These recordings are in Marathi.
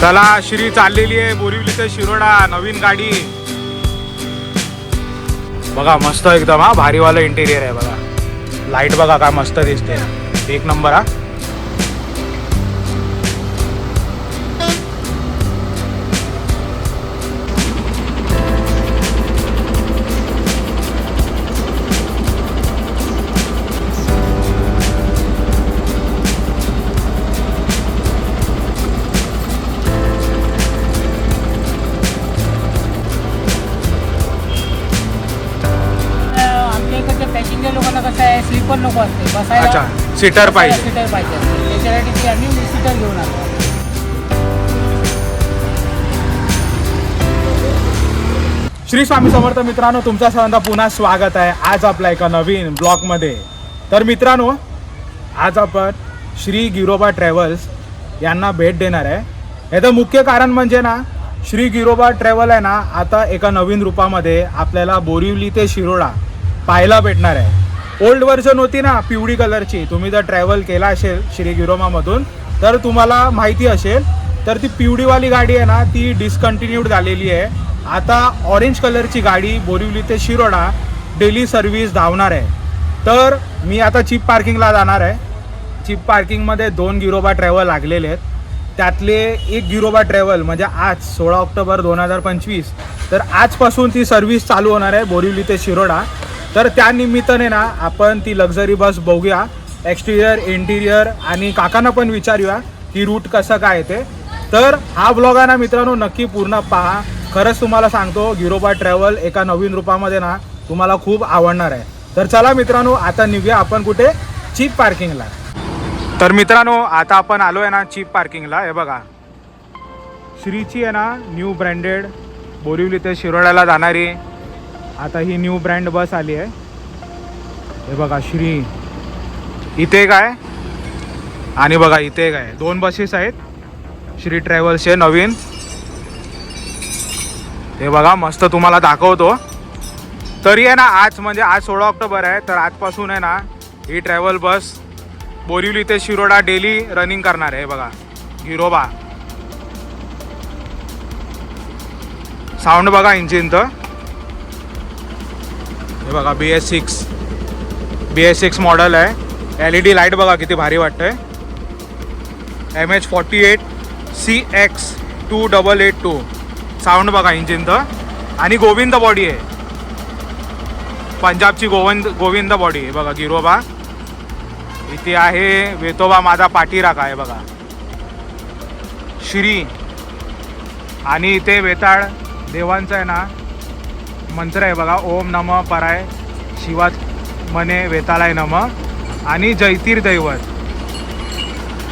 चला श्री चाललेली आहे बोरिवली ते शिरोडा नवीन गाडी. बघा मस्त एकदम हा भारीवालं इंटेरियर आहे बघा. लाइट बघा काय मस्त दिसते. एक नंबर हा. स्लीपर नको असते. बसायला अच्छा सीटर पाहिजे. सीटर पाहिजे. असते. त्याच्यासाठी ती आम्ही सीटर घेऊन आलो. श्री स्वामी समर्थ मित्रांनो तुमच्या सर्वांचा पुन्हा स्वागत आहे. आज आपल्या एका नवीन ब्लॉगमध्ये. तर मित्रांनो आज आपण श्री गिरोबा ट्रॅव्हल्स यांना भेट देणार आहे. याचं मुख्य कारण म्हणजे ना श्री गिरोबा ट्रॅव्हल आहे ना आता एका नवीन रूपामध्ये आपल्याला बोरिवली ते शिरोडा पाहायला भेटणार आहे. ओल्ड व्हर्जन होती ना पिवळी कलरची. तुम्ही जर ट्रॅव्हल केला असेल श्री गिरोमामधून तर तुम्हाला माहिती असेल तर ती पिवळीवाली गाडी आहे ना ती डिस्कंटिन्यूड झालेली आहे. आता ऑरेंज कलरची गाडी बोरिवली ते शिरोडा डेली सर्व्हिस धावणार आहे. तर मी आता चिप पार्किंगला जाणार आहे. चिप पार्किंगमध्ये दोन गिरोबा ट्रॅव्हल लागलेले आहेत. त्यातले एक गिरोबा ट्रॅव्हल म्हणजे आज सोळा ऑक्टोबर दोन हजार पंचवीस. तर आजपासून ती सर्व्हिस चालू होणार आहे बोरिवली ते शिरोडा. तर त्या निमित्ताने ना आपण ती लक्झरी बस बघूया. एक्सटिरियर इंटिरियर आणि काकांना पण विचारूया की रूट कसं काय आहे ते. तर हा ब्लॉग आहे ना मित्रांनो नक्की पूर्ण पहा. खरंच तुम्हाला सांगतो गिरोबा ट्रॅव्हल एका नवीन रूपामध्ये ना तुम्हाला खूप आवडणार आहे. तर चला मित्रांनो आता निघूया आपण कुठे? चीप पार्किंगला तर मित्रांनो आता आपण आलो आहे ना चीप पार्किंगला हे बघा. श्रीची आहे ना न्यू ब्रँडेड बोरिवली ते शिरोड्याला जाणारी. आता ही न्यू ब्रँड बस आली आहे. हे बघा श्री इथे काय? आणि बघा इथे काय? दोन बसेस आहेत. श्री ट्रॅव्हल्सचे नवीन. हे बघा मस्त तुम्हाला दाखवतो. तरी आहे ना आज म्हणजे आज सोळा ऑक्टोबर आहे तर आजपासून आहे ना ही ट्रॅव्हल बस बोरिवली ते शिरोडा डेली रनिंग करणार आहे हे बघा. गिरोबा साऊंड बघा इंजिनचं हे बघा B S six B S six model आहे. एल ई डी लाइट बघा किती भारी वाटतंय. M H forty eight C X two double eight two sound बघा इंजिनचं आणि गोविंद बॉडी आहे. पंजाबची गोविंद गोविंद बॉडी आहे बघा गिरोबा. इथे आहे वेतोबा माझा पाठीराखा आहे बघा. श्री. आणि इथे वेताळ देवांचं आहे ना मंत्र आहे बघा ओम नम पराय शिवा मने वेतालाय नम आणि जैतीर दैवत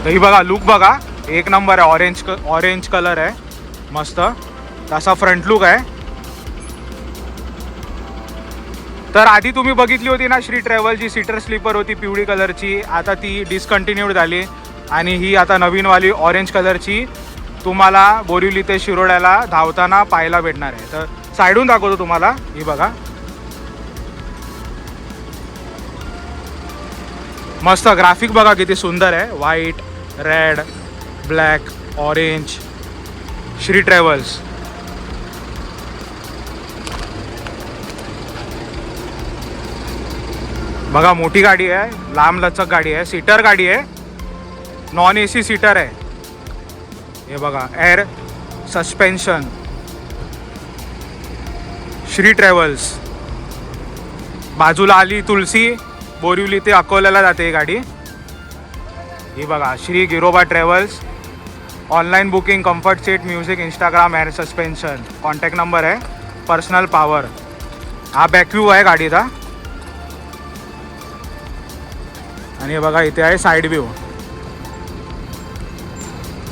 तर ही बघा लुक बघा एक नंबर आहे ऑरेंज क ऑरेंज कलर आहे मस्त. तसा फ्रंट लुक आहे. तर आधी तुम्ही बघितली होती ना श्री ट्रॅव्हल जी सीटर स्लीपर होती पिवळी कलरची आता ती डिस्कंटिन्यूड झाली. आणि ही आता नवीनवाली ऑरेंज कलरची तुम्हाला बोरिवली ते शिरोड्याला धावताना पाहायला भेटणार आहे. तर साईडून दाखवतो तुम्हाला. ही बघा. मस्त ग्राफिक बघा किती सुंदर आहे. White red black orange Shri travels बघा मोठी गाडी आहे. लांब लचक गाडी आहे. सीटर गाडी आहे. नॉन ए सी सीटर आहे. हे बघा एअर सस्पेन्शन श्री ट्रॅव्हल्स बाजूला आली तुलसी बोरिवली ते अकोल्याला जाते ही गाडी. ही बघा Shri Giroba travels online booking comfort seat music Instagram air suspension contact number आहे पर्सनल पॉवर हा बॅकव्ह्यू आहे गाडीचा. आणि हे बघा इथे आहे साईड व्ह्यू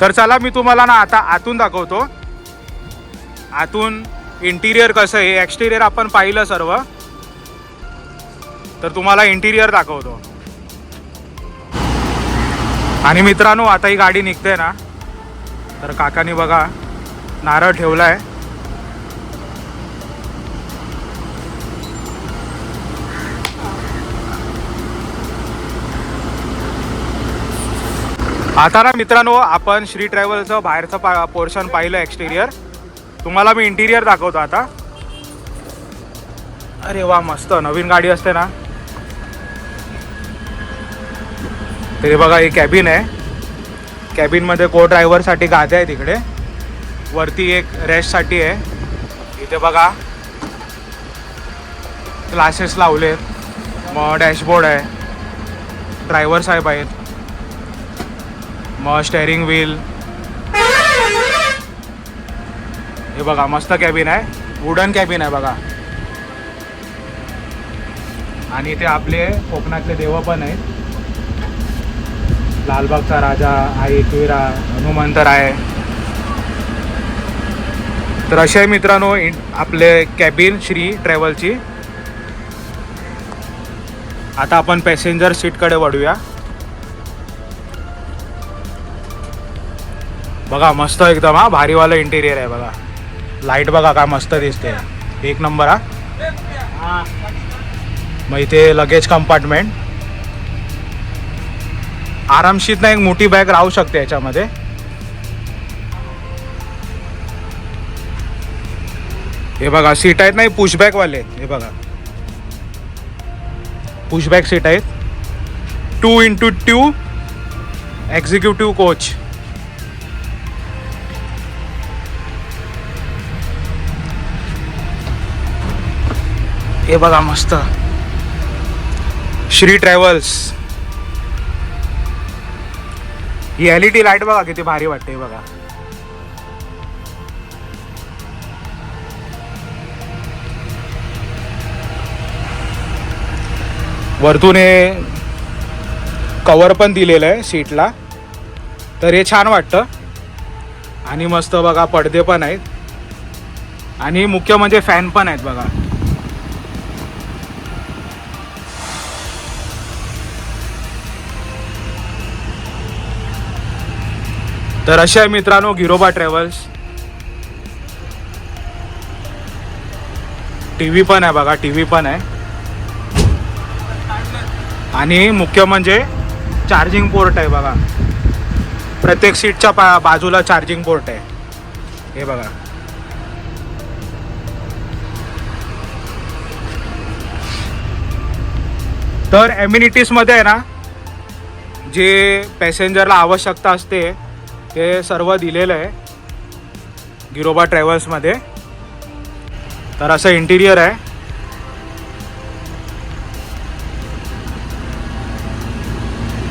तर चला मी तुम्हाला ना आता आतून दाखवतो. आतून इंटिरियर कसं आहे एक्सटिरियर आपण पाहिलं सर्व. तर तुम्हाला इंटिरियर दाखवतो. आणि मित्रांनो आता ही गाडी निघते ना. तर काकानी बघा नारळ ठेवलाय. आता ना मित्रांनो आपण श्री ट्रॅव्हलचं बाहेरचं पा पोर्शन पाहिलं एक्सटेरियर तुम्हाला मी इंटिरियर दाखवतो आता. अरे वा मस्त. नवीन गाडी असते ना. तरी बघा हे कॅबिन आहे. कॅबिनमध्ये को ड्रायव्हरसाठी गाद्या आहे तिकडे. वरती एक रेस्टसाठी आहे. इथे बघा. क्लासेस लावले मग डॅशबोर्ड आहे. ड्रायव्हर साहेब आहेत. मग स्टेअरिंग व्हील हे बघा मस्त कॅबिन आहे. वुडन कॅबिन आहे बघा. आणि इथे आपले कोकणातले देव पण आहेत. लालबागचा राजा आई एकविरा हनुमंतर आहे तर असे मित्रांनो इन- आपले कॅबिन श्री ट्रॅव्हलची आता आपण पॅसेंजर सीटकडे वळूया. बघा मस्त एकदम हा भारीवालं इंटेरियर आहे बघा. लाइट बघा काय मस्त दिसते. एक नंबर हा. मग इथे लगेज कंपार्टमेंट आरामशीत ना एक मोठी बॅग राहू शकते याच्यामध्ये. हे बघा सीट आहेत नाही पुशबॅक वाले. हे बघा. पुशबॅक सीट आहेत. Two into two executive coach हे बघा मस्त. श्री ट्रॅव्हल्स. ही एल ई डी लाइट बघा किती भारी वाटते बघा. वरतून हे कवर पण दिलेलं आहे सीटला तर हे छान वाटतं. आणि मस्त बघा पडदे पण आहेत. आणि मुख्य म्हणजे फॅन पण आहेत बघा. तर असे आहे मित्रांनो गिरोबा ट्रॅव्हल्स टी व्ही पण आहे बघा टी व्ही पण आहे. आणि मुख्य म्हणजे चार्जिंग पोर्ट आहे बघा. प्रत्येक सीटच्या पा बाजूला चार्जिंग पोर्ट आहे. हे बघा. तर ॲम्युनिटीजमध्ये आहे ना जे पॅसेंजरला आवश्यकता असते ते सर्व दिलेलं आहे. गिरोबा ट्रॅव्हल्समध्ये. तर असं इंटिरियर आहे.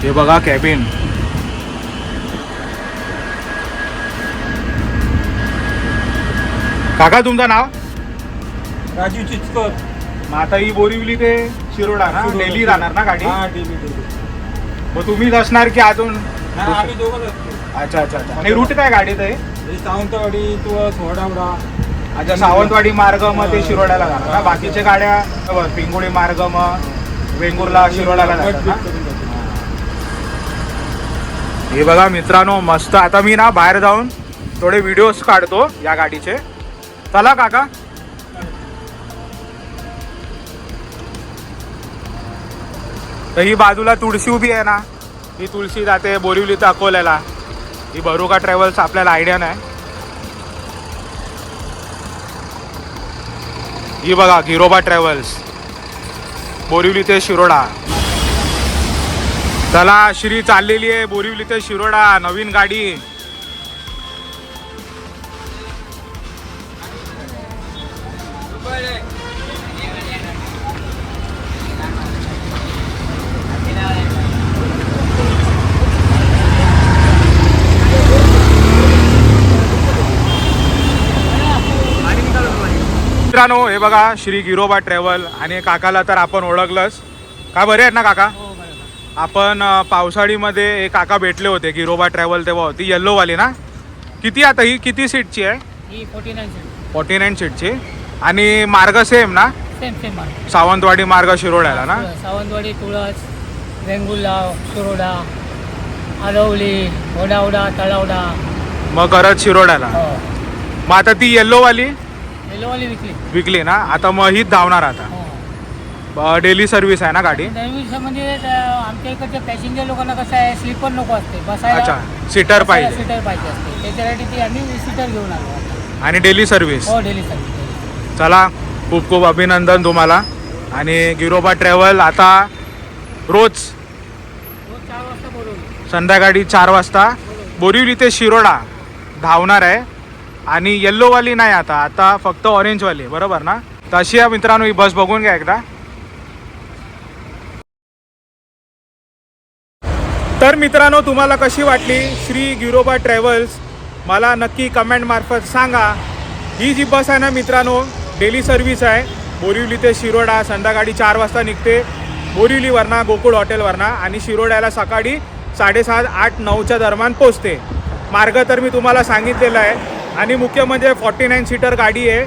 हे बघा कॅबिन काका तुमचं नाव? राजू चिचकर. मग आता ही बोरिवली ते शिरोडा ना? डेली राहणार ना गाडी? हा मग तुम्हीच असणार की अजून हा आम्ही दोघं असतो. अच्छा अच्छा अच्छा. आणि रूट काय गाडीत आहे? सावंतवाडी सोडावडा अच्छा सावंतवाडी मार्ग मग ते शिरोड्याला जाणार. ना बाकीच्या गाड्या पिंगुळी मार्ग मग वेंगुर्ला शिरोड्याला जातात ना हे. बघा मित्रांनो मस्त. आता मी ना बाहेर जाऊन थोडे व्हिडिओज काढतो या गाडीचे. चला काका. तर ही बाजूला तुळशी उभी आहे ना. ही तुळशी जाते बोरिवली अकोल्याला. ही बरोका ट्रॅव्हल्स आपल्याला आयडिया नाही. ही बघा गिरोबा ट्रॅव्हल्स. बोरिवली ते शिरोडा. चला श्री चाललेली आहे बोरिवली ते शिरोडा नवीन गाडी. मित्रांनो हे बघा श्री गिरोबा ट्रॅव्हल आणि काकाला तर आपण ओळखलंच. का बरे आहेत ना काका? हो आपण पावसाळीमध्ये एक काका भेटले होते गिरोबा ट्रॅव्हल तेव्हा होती येल्लोवाली ना? किती आता ही किती सीटची आहे? ही फोर्टी नाईन सीटची. आणि मार्ग सेम ना? सेम सेम मार्ग. सावंतवाडी मार्ग शिरोड्याला ना? सावंतवाडी तुळस वेंगुर्ला शिरोडा आरवली ओडावडा तळावडा. मग करत शिरोड्याला. हो. मग आता ती येल्लोवाली येलोवाली विकली. विकली ना? आता मग हीच धावणार आता. हो. डेली सर्व्हिस आहे ना गाडी? नवीन म्हणजे आमच्या इकडच्या पॅसेंजर लोकांना कसं आहे स्लीपर नको असते. बसायला अच्छा सीटर पाहिजे. सीटर पाहिजे असते. त्याच्यासाठी ती आम्ही सीटर घेऊन आलो आणि डेली सर्व्हिस हो डेली सर्व्हिस चला खूप खूप अभिनंदन तुम्हाला. आणि गिरोबा ट्रॅव्हल आता रोज रोज चार वाजता बोलवलं. संध्याकाळी चार वाजता. बोरिवली ते शिरोडा धावणार आहे. आणि येल्लोवाली नाही आता. आता फक्त ऑरेंजवाली बरोबर ना? तर अशी या मित्रांनो ही बस बघून घ्या एकदा. तर मित्रांनो तुम्हाला कशी वाटली श्री गिरोबा ट्रॅव्हल्स मला नक्की कमेंट मार्फत सांगा. ही जी बस आहे ना मित्रांनो डेली सर्व्हिस आहे. बोरिवली ते शिरोडा संध्याकाळी चार वाजता निघते. बोरिवलीवरना गोकुळ हॉटेलवरना आणि शिरोड्याला सकाळी साडेसात आठ नऊच्या दरम्यान पोचते मार्ग तर मी तुम्हाला सांगितलेला आहे. आणि मुख्य म्हणजे फॉर्टी नाईन सीटर गाडी आहे.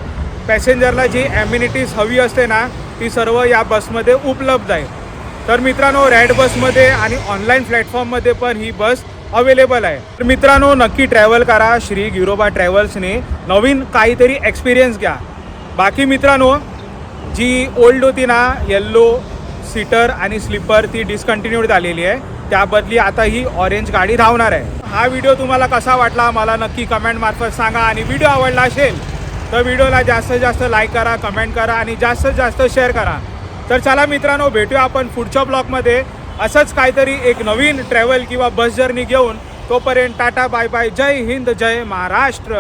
पॅसेंजरला जी ॲम्युनिटीज हवी असते ना ती सर्व या बसमध्ये उपलब्ध आहे. तर मित्रांनो रॅड बसमध्ये आणि ऑनलाईन प्लॅटफॉर्ममध्ये पण ही बस अवेलेबल आहे. तर मित्रांनो नक्की ट्रॅव्हल करा श्री गिरोबा ट्रॅव्हल्सने नवीन काहीतरी एक्सपिरियन्स घ्या. बाकी मित्रांनो जी ओल्ड होती ना येल्लो सीटर आणि स्लीपर ती डिस्कंटिन्यूड झालेली आहे. त्याबदली आता ही ऑरेंज गाडी धावणार आहे. हा व्हिडिओ तुम्हाला कसा वाटला मला नक्की कमेंट मार्फत सांगा आणि व्हिडिओ आवडला असेल तर व्हिडिओला जास्तीत जास्त लाईक करा कमेंट करा आणि जास्तीत जास्त शेअर करा. तर चला मित्रांनो भेटूया आपण पुढच्या ब्लॉगमध्ये असंच काहीतरी एक नवीन ट्रॅव्हल किंवा बस जर्नी घेऊन. तोपर्यंत टाटा बाय बाय जय हिंद जय महाराष्ट्र.